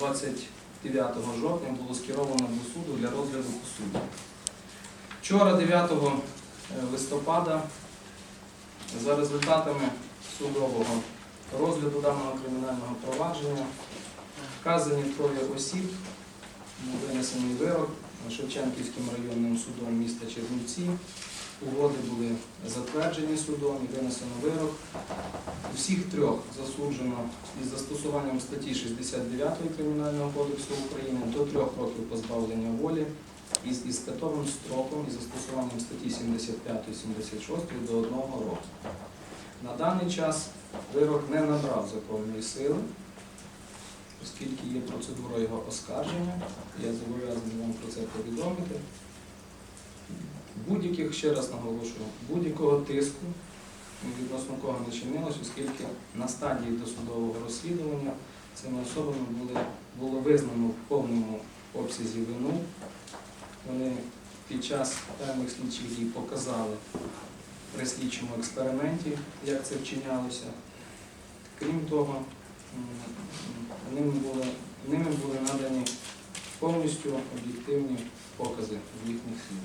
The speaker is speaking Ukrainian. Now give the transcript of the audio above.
29 жовтня було скеровано до суду для розгляду по суді. Вчора, 9 листопада, за результатами судового розгляду даного кримінального провадження вказані троє осіб, винесений вирок Шевченківським районним судом міста Чернівці. Угоди були затверджені судом і винесено вирок. Всіх трьох засуджено із застосуванням статті 69 Кримінального кодексу України до трьох років позбавлення волі із іспитовим строком і застосуванням статті 75 76 до одного року. На даний час вирок не набрав законної сили, оскільки є процедура його оскарження. Я зобов'язаний вам про це повідомити. Будь-яких, ще раз наголошую, будь-якого тиску кого не чинилось, оскільки на стадії досудового розслідування цими особами були, було визнано в повному обсязі вину. Вони під час певних слідчих дій показали при слідчому експерименті, як це вчинялося. Крім того, ними були, ними були надані повністю об'єктивні покази в їхніх слів.